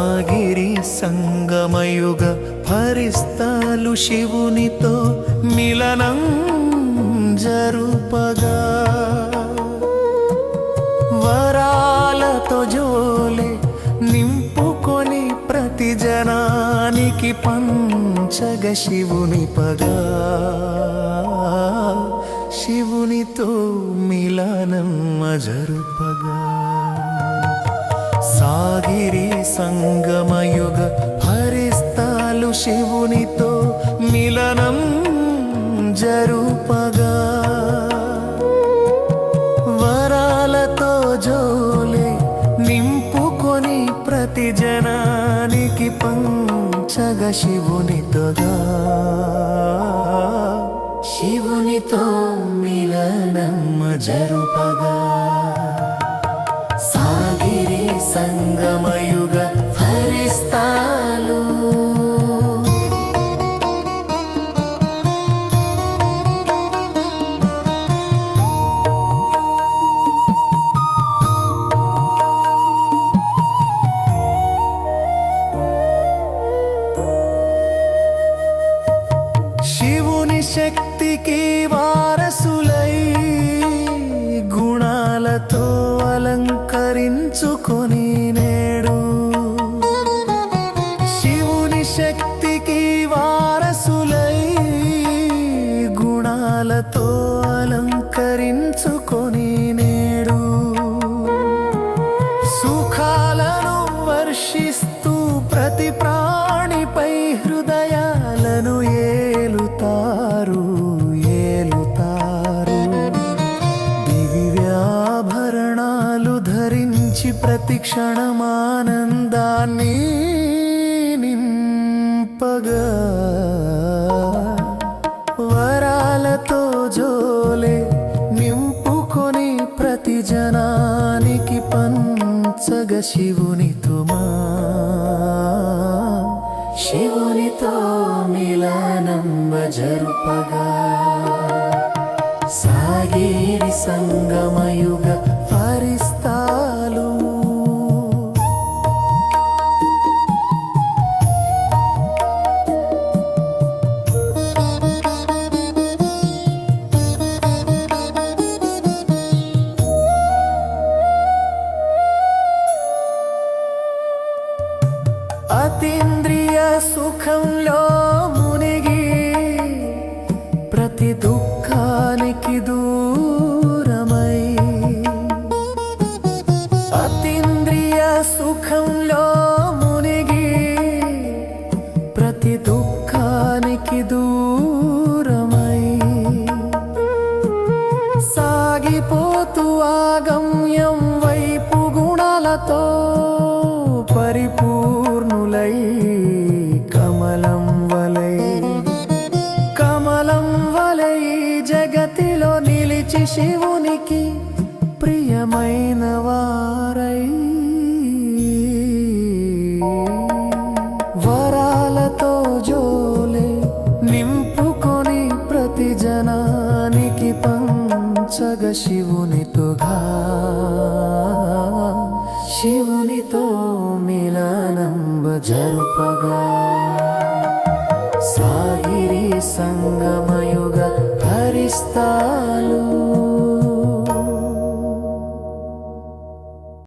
సాగిరి సంగమయుగ భరిస్తాలు శివునితో మిలనం జరుపగా. వరాలతో జోలే నింపుకొని ప్రతి జనానికి పంచగ శివుని పగా. శివునితో మిలనం జరుపగా సాగిరి సంగమయుగ హరిస్తాలు శివునితో మిలనం జరుపగా. వరాలతో జోలే నింపుకొని ప్రతి జనానికి పంచగ శివునితోగా. శివునితో మిలనమ్మ జరుపగా. సాగిరి ధరించి ప్రతి క్షణమానందాన్ని నింపగా. వరాలతో జోలే నింపుకొని ప్రతి జనానికి పంచగ శివునితుమా శివునితో మిలనంబ జరుపగా. సాగేరి సంగమయుగ అతీంద్రియ సుఖంలో మునిగి ప్రతి దుఃఖానికి దూరమై అతీంద్రియ సుఖంలో మునిగి ప్రతి దుఃఖానికి దూరమై సాగిపోతూ ఆగమ్యం వైపు గుణాలతో వలై కమలం వలై కమలం వలై జగతిలో నిలిచి శివునికి ప్రియమైన వారై. వరాలతో జోలే నింపుకొని ప్రతి జనానికి పంచగ శివునితోగా శివునితో జరుపగా సాగిరి సంగమ